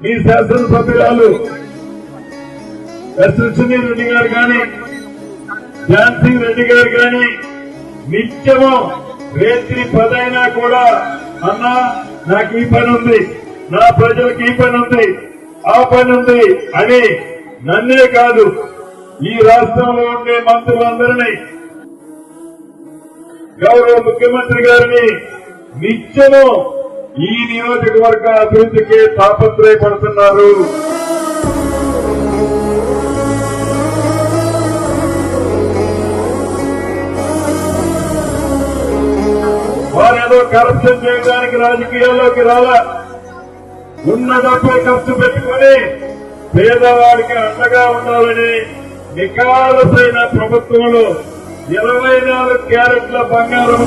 మీ శాసనసభ్యురాలు ఎస్ సునీల్ రెడ్డి గారు కానీ ఝాన్సీ రెడ్డి గారు కానీ నిత్యము రేత్రి పదైనా కూడా అన్నా నాకు ఈ పని ఉంది. నా ప్రజలకు ఈ పని ఉంది. ఆ పని ఉంది అని నన్నే కాదు ఈ రాష్ట్రంలో ఉండే మంత్రులందరినీ గౌరవ ముఖ్యమంత్రి గారిని నిత్యము ఈ నియోజకవర్గ అభివృద్ధికి తాపత్రయపడుతున్నారు. వారేదో కరప్షన్ చేయడానికి రాజకీయాల్లోకి రాలా? ఉన్న ఖర్చు పెట్టుకుని పేదవాడికి అండగా ఉండాలని నికాలసైన ప్రభుత్వంలో ఇరవై నాలుగు క్యారెట్ల బంగారం